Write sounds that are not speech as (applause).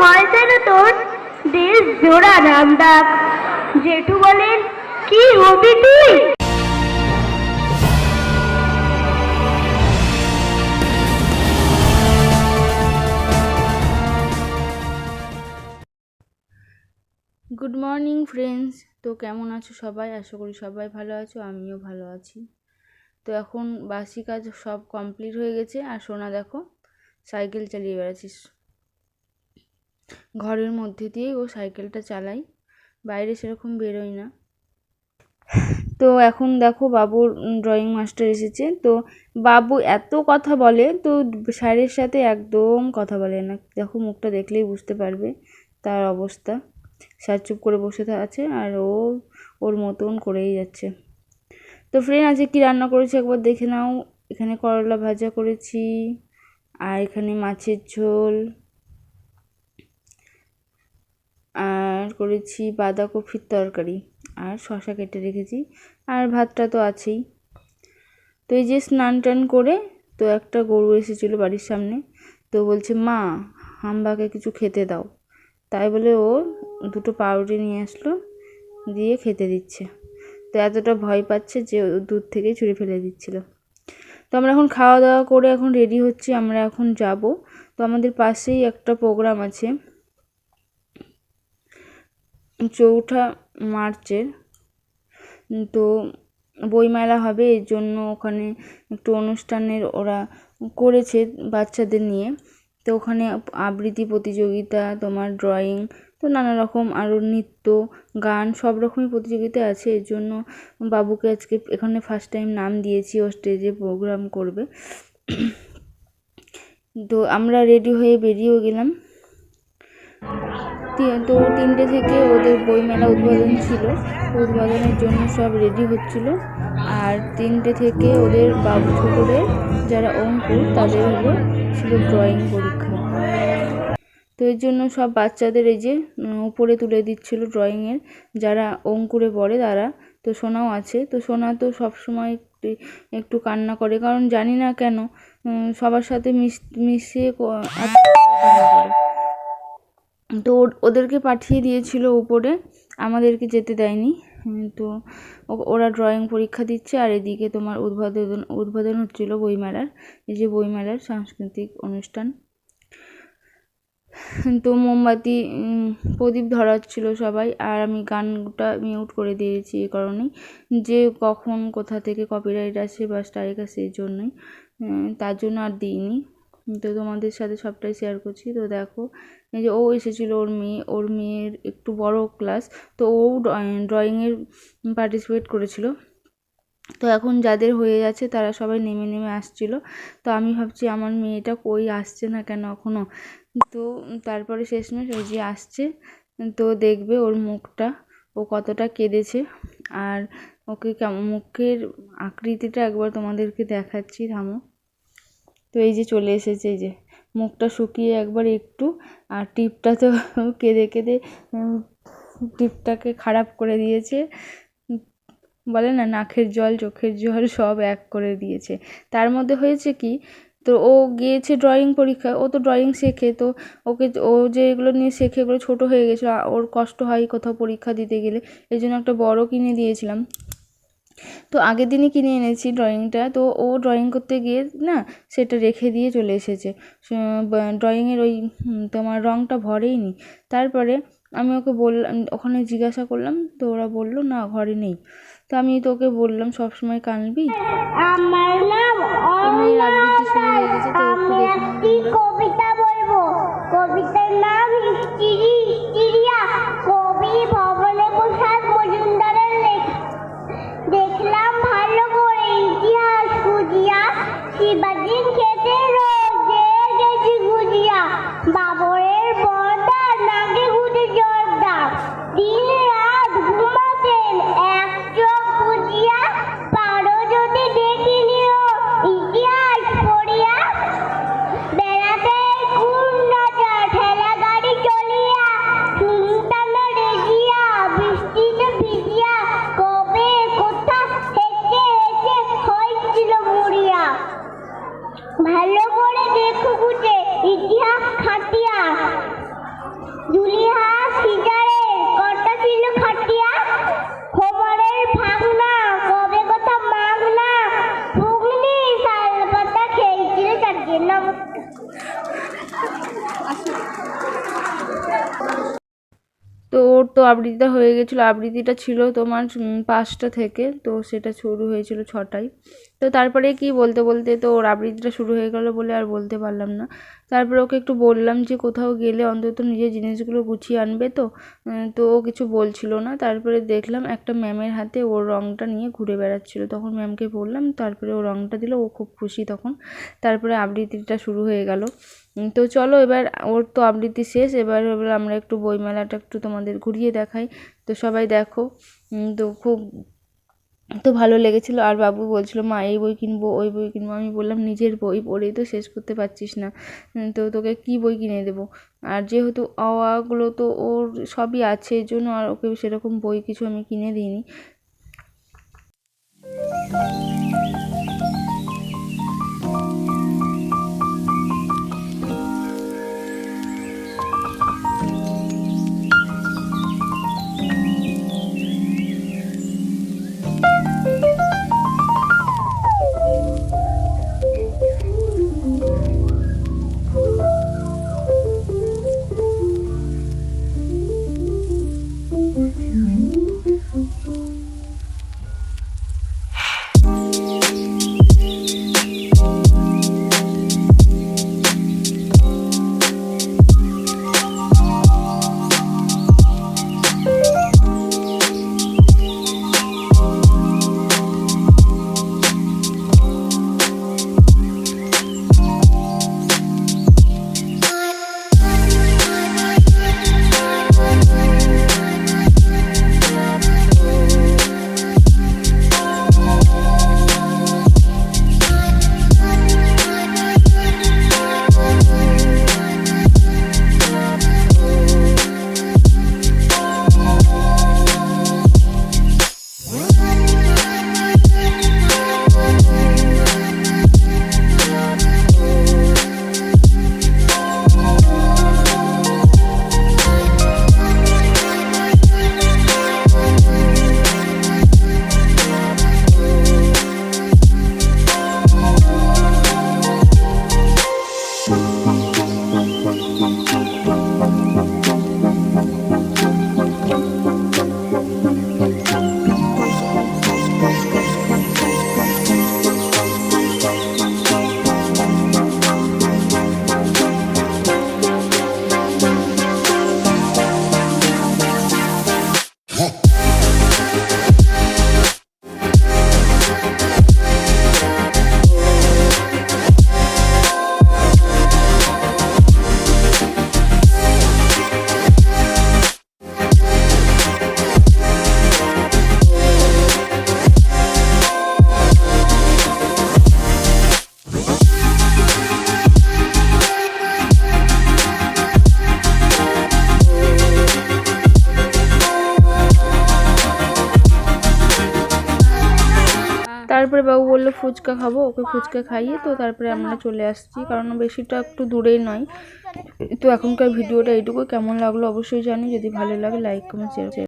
হয় যেন তোর দেশ জোড়া নাম ডাক জেঠু বলেন, কি হবি তুই? গুড মর্নিং ফ্রেন্ডস তো কেমন আছো সবাই? আশা করি সবাই ভালো আছো, আমিও ভালো আছি। তো এখন বাসি কাজ সব কমপ্লিট হয়ে গেছে, আর সোনা দেখো, সাইকেল চালিয়ে বেড়াচ্ছিস। ঘরের মধ্যে দিয়েই ও সাইকেলটা চালাই। বাইরে সেরকম বেরোয় না। তো এখন দেখো বাবুর ড্রয়িং মাস্টার এসেছে। তো বাবু এত কথা বলে, তো স্যারের সাথে একদম কথা বলে না। দেখো মুখটা দেখলেই বুঝতে পারবে তার অবস্থা। স্যার চুপ করে বসে আছে আর ও, ওর মতন করেই যাচ্ছে। তো ফ্রেন্ড আজকে কী রান্না করেছি একবার দেখে নাও। এখানে করলা ভাজা করেছি, আর এখানে মাছের ঝোল। আর করেছি, বাঁধাকপির তরকারি আর শশা কেটে রেখেছি আর ভাতটা তো আছেই। তো এই যে স্নান টান করে তো একটা গরু এসেছিল বাড়ির সামনে, তো বলছে, মা, হাম্বাকে কিছু খেতে দাও। তাই বলে ও দুটো পাউরুটি নিয়ে আসলো, দিয়ে খেতে দিচ্ছে। তো এতটা ভয় পাচ্ছে যে দূর থেকেই ছুঁড়ে ফেলে দিচ্ছিল। তো আমরা এখন খাওয়া দাওয়া করে এখন রেডি হচ্ছি, আমরা এখন যাব। তো আমাদের পাশেই একটা প্রোগ্রাম আছে। চৌঠা মার্চের। তো বইমেলা হবে, এর জন্য ওখানে একটু অনুষ্ঠানের ওরা করেছে বাচ্চাদের নিয়ে। তো ওখানে আবৃত্তি প্রতিযোগিতা, তোমার ড্রয়িং তো নানা রকম আরও নৃত্য, গান, সব রকমই প্রতিযোগিতা আছে। এর জন্য বাবুকে আজকে এখানে ফার্স্ট টাইম নাম দিয়েছি, ও স্টেজে প্রোগ্রাম করবে। তো আমরা রেডি হয়ে বেরিয়েও গেলাম। তি- তিনটে থেকে ওদের বইমেলা উদ্বোধন ছিল। উদ্বোধনের জন্য সব রেডি হচ্ছিল। আর তিনটে থেকে ওদের বাবু ছোটদের যারা অঙ্কুর, তাদের হলো ছিল ড্রয়িং পরীক্ষা। তো এর জন্য সব বাচ্চাদের এই যে উপরে তুলে দিচ্ছিল ড্রয়িংয়ের যারা অঙ্কুরে পড়ে তারা, তো সোনাও আছে। তো সোনা তো সবসময় একটু একটু কান্না করে। কারণ জানি না কেন সবার সাথে মিশ মিশিয়ে কান্না করে তো ওদেরকে পাঠিয়ে দিয়েছিল উপরে, আমাদেরকে যেতে দেয়নি। তো ওরা ড্রয়িং পরীক্ষা দিচ্ছে, আর এদিকে তোমার উদ্বোধন উদ্বোধন হচ্ছিল বইমেলার, এই যে বইমেলার সাংস্কৃতিক অনুষ্ঠান। তো মোমবাতি প্রদীপ ধরাচ্ছিল সবাই, আর আমি গানটা মিউট করে দিয়েছি এই কারণেই, যে কখন কোথা থেকে কপিরাইট আসে বা স্ট্রাইক আসে এই জন্যই তার জন্য আর দিইনি। তো তোমাদের সাথে সবটাই শেয়ার করছি। তো দেখো, এই যে ও এসেছিল ওর মেয়ে, ওর মেয়ের একটু বড় ক্লাস তো ও ড্রয়িংয়ের পার্টিসিপেট করেছিল। তো এখন যাদের হয়ে যাচ্ছে তারা সবাই নেমে নেমে আসছিল। তো আমি ভাবছি আমার মেয়েটা কই আসছে না কেন এখনও তো তারপরে শেষমেশ ওই যে আসছে, তো দেখবে ওর মুখটা, ও কতটা কেঁদেছে। আর ওকে কেমন, মুখের আকৃতিটা একবার তোমাদেরকে দেখাচ্ছি, থামো। তো এই যে চলে এসেছে, এই যে মুখটা শুকিয়ে একবার একটু, আর টিপটা তো (laughs) কেঁদে কেঁদে টিপটাকে খারাপ করে দিয়েছে। বলে না, নাকের জল, চোখের জল সব এক করে দিয়েছে। তার মধ্যে হয়েছে কি, তো ও গিয়েছে ড্রয়িং পরীক্ষায়, ও তো ড্রয়িং শেখে, তো ওকে ও যে এগুলো নিয়ে শেখে, এগুলো ছোটো হয়ে গেছিল ওর কষ্ট হয় কোথাও পরীক্ষা দিতে গেলে, এই জন্য একটা বড় কিনে দিয়েছিলাম। তো আগের দিনই কিনে এনেছি ড্রয়িংটা তো ও ড্রয়িং করতে গিয়ে না সেটা রেখে দিয়ে চলে এসেছে। ড্রয়িংয়ের ওই তোমার রঙটা ভরেই নি তারপরে আমি ওকে বললাম ওখানে জিজ্ঞাসা করলাম তো ওরা বলল না ঘরে নেই। তো আমি বললাম সবসময় আবৃত্তি শুরু হয়ে গেছে তো একটু দেখে নাও একটি তোমরা। কবিতা বলব। কবিতার নাম Bye. তো আবৃত্তিটা হয়ে গেছিল। আবৃত্তিটা ছিল তোমার পাঁচটা থেকে, তো সেটা শুরু হয়েছিল ছটায়। তো তারপরে কি বলতে বলতে তো ওর আবৃত্তিটা শুরু হয়ে গেল বলে আর বলতে পারলাম না। তারপরে ওকে একটু বললাম যে কোথাও গেলে অন্তত নিজের জিনিসগুলো গুছিয়ে আনবে তো। তো ও কিছু বলছিল না। তারপরে দেখলাম একটা ম্যামের হাতে ওর রঙটা নিয়ে ঘুরে বেড়াচ্ছিল। তখন ম্যামকে বললাম, তারপরে ও রঙটা দিল, ও খুব খুশি তখন। তারপরে আবৃত্তিটা শুরু হয়ে গেল। তো চলো এবার ওর তো আবৃত্তি শেষ। এবার এবার আমরা একটু বইমেলাটা একটু তোমাদের ঘুরিয়ে দেখাই। তো সবাই দেখো তো খুব, তো ভালো লেগেছিলো। আর বাবু বলছিল, মা, এই বই কিনবো, ওই বই কিনবো। আমি বললাম, নিজের বই, পড়েই তো শেষ করতে পারছিস না। তো তোকে কী বই কিনে দেবো? আর যেহেতু অ আগুলো তো ওর সবই আছে, এর জন্য আর ওকে সেরকম বই কিছু আমি কিনে দিইনি। তারপরে বাবু বলল ফুচকা খাব ওকে ফুচকা খাইয়ে তো তারপরে আমরা চলে আসছি কারণ বেশিটা একটু দূরেই নয়। তো এখনকার ভিডিওটা এইটুকু। কেমন লাগল অবশ্যই জানি যদি ভালো লাগে লাইক কমেন্ট শেয়ার